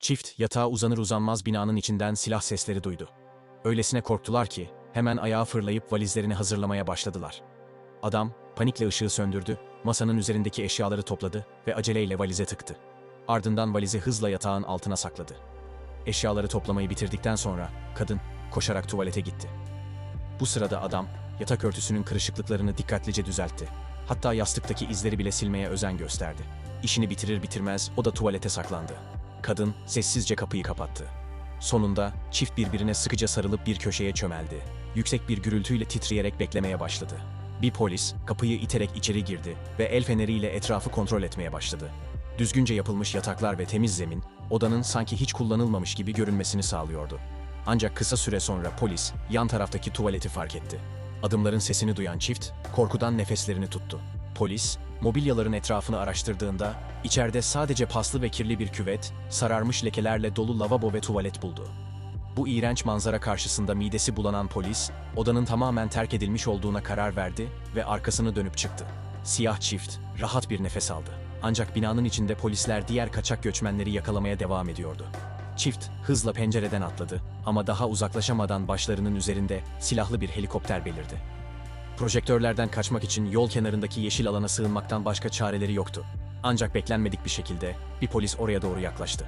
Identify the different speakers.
Speaker 1: Çift yatağa uzanır uzanmaz binanın içinden silah sesleri duydu. Öylesine korktular ki hemen ayağa fırlayıp valizlerini hazırlamaya başladılar. Adam panikle ışığı söndürdü, masanın üzerindeki eşyaları topladı ve aceleyle valize tıktı. Ardından valizi hızla yatağın altına sakladı. Eşyaları toplamayı bitirdikten sonra kadın koşarak tuvalete gitti. Bu sırada adam yatak örtüsünün kırışıklıklarını dikkatlice düzeltti. Hatta yastıktaki izleri bile silmeye özen gösterdi. İşini bitirir bitirmez o da tuvalete saklandı. Kadın sessizce kapıyı kapattı. Sonunda çift birbirine sıkıca sarılıp bir köşeye çömeldi. Yüksek bir gürültüyle titreyerek beklemeye başladı. Bir polis kapıyı iterek içeri girdi ve el feneriyle etrafı kontrol etmeye başladı. Düzgünce yapılmış yataklar ve temiz zemin, odanın sanki hiç kullanılmamış gibi görünmesini sağlıyordu. Ancak kısa süre sonra polis yan taraftaki tuvaleti fark etti. Adımların sesini duyan çift korkudan nefeslerini tuttu. Polis, mobilyaların etrafını araştırdığında içeride sadece paslı ve kirli bir küvet, sararmış lekelerle dolu lavabo ve tuvalet buldu. Bu iğrenç manzara karşısında midesi bulanan polis, odanın tamamen terk edilmiş olduğuna karar verdi ve arkasını dönüp çıktı. Siyah çift rahat bir nefes aldı. Ancak binanın içinde polisler diğer kaçak göçmenleri yakalamaya devam ediyordu. Çift hızla pencereden atladı ama daha uzaklaşamadan başlarının üzerinde silahlı bir helikopter belirdi. Projektörlerden kaçmak için yol kenarındaki yeşil alana sığınmaktan başka çareleri yoktu. Ancak beklenmedik bir şekilde bir polis oraya doğru yaklaştı.